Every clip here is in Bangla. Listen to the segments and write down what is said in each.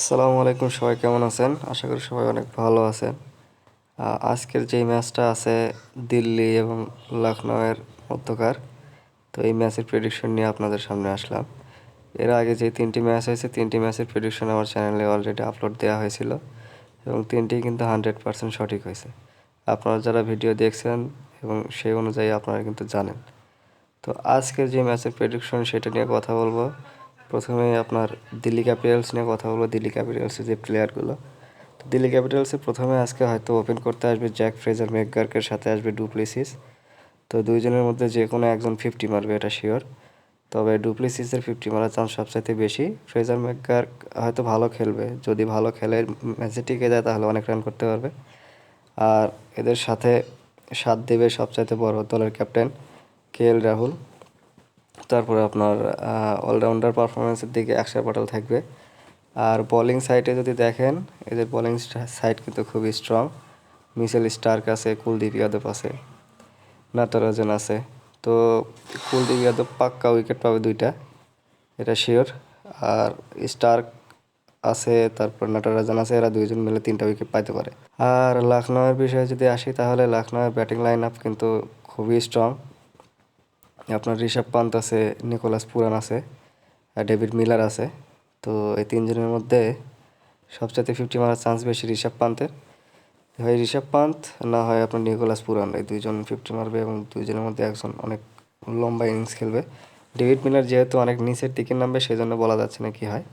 আসসালামু আলাইকুম, সবাই কেমন আছেন? আশা করি সবাই অনেক ভালো আছেন। আজকের যেই ম্যাচটা আছে দিল্লি এবং লখনউয়ের মধ্যকার, তো এই ম্যাচের প্রেডিকশন নিয়ে আপনাদের সামনে আসলাম। এর আগে যে তিনটি ম্যাচ হয়েছে, তিনটি ম্যাচের প্রেডিকশন আমার চ্যানেলে অলরেডি আপলোড দেওয়া হয়েছিল এবং তিনটি কিন্তু হান্ড্রেড পার্সেন্ট সঠিক হয়েছে। আপনারা যারা ভিডিও দেখছেন এবং সেই অনুযায়ী আপনারা কিন্তু জানেন। তো আজকের যে ম্যাচের প্রেডিকশন সেটা নিয়ে কথা বলব। প্রথমে আপনার দিল্লি ক্যাপিটালস নিয়ে কথা বলব দিল্লি ক্যাপিটালসের যে প্লেয়ারগুলো তো দিল্লি ক্যাপিটালসে প্রথমে আজকে হয়তো ওপেন করতে আসবে জ্যাক ফ্রেজার মেকগার্কের সাথে আসবে ডুপ্লিসিস। তো দুইজনের মধ্যে যে কোনো একজন ফিফটি মারবে, এটা শিওর তবে ডুপ্লিসিসের ফিফটি মারার চান্স সবচাইতে বেশি। ফ্রেজার মেকগার্ক হয়তো ভালো খেলবে। যদি ভালো খেলে, ম্যাচে টিকে যায়, তাহলে অনেক রান করতে পারবে। আর এদের সাথে সাত দেবে সবচাইতে বড় দলের ক্যাপ্টেন কে এল রাহুল। তারপরে আপনার অলরাউন্ডার পারফরমেন্সের দিকে অক্ষর পটেল থাকবে। আর বোলিং সাইডে যদি দেখেন এদের বোলিং সাইড কিন্তু খুবই স্ট্রং মিসেল স্টার্ক আছে, কুলদীপ যাদব আছে নাটরাজন আছে। তো কুলদীপ যাদব পাক্কা উইকেট পাবে দুইটা, এটা শিওর আর স্টার্ক আছে, তারপর নাটরাজন আছে, এরা দুইজন মিলে তিনটা উইকেট পাইতে পারে। আর লখনউয়ের বিষয়ে যদি আসি, তাহলে লখনউয়ের ব্যাটিং লাইন আপ কিন্তু খুবই স্ট্রং আপনার ঋষভ পান্ত আছে, নিকোলাস পুরান আছে, আর ডেভিড মিলার আছে। তো এই তিনজনের মধ্যে সবচাইতে ফিফটি মারার চান্স বেশি ঋষভ পান্তের। হয় ঋষভ পান্ত, না হয় আপনার নিকোলাস পুরান। এই দুইজন ফিফটি মারবে এবং দুইজনের মধ্যে একজন অনেক লম্বা ইনিংস খেলবে। ডেভিড মিলার যেহেতু অনেক নিচের দিকে নামবে সেই জন্য বলা যাচ্ছে না কি হয়।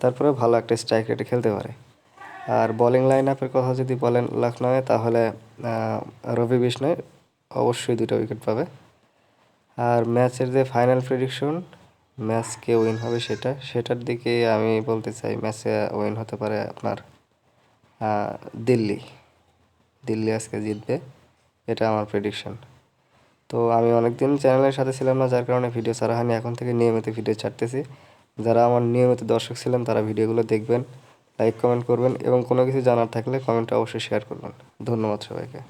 তারপরে ভালো একটা স্ট্রাইক রেটে খেলতে পারে। আর বোলিং লাইন আপের কথা যদি বলেন লখনউয়ে তাহলে রবি বিষ্ণয় অবশ্যই দুটো উইকেট পাবে। আর ম্যাচের যে ফাইনাল প্রেডিকশন ম্যাচ কে উইন হবে সেটা, সেটার দিকে আমি বলতে চাই ম্যাচে উইন হতে পারে আপনার দিল্লি। দিল্লি আজকে জিতবে, এটা আমার প্রেডিকশন তো আমি অনেকদিন চ্যানেলের সাথে ছিলাম না, যার কারণে ভিডিও ছাড়া হয়নি, এখন থেকে নিয়মিত ভিডিও ছাড়তেছি। যারা আমার নিয়মিত দর্শক ছিলেন, তারা ভিডিওগুলো দেখবেন লাইক কমেন্ট করবেন এবং কোনো কিছু জানার থাকলে কমেন্টে অবশ্যই শেয়ার করবেন। ধন্যবাদ সবাইকে।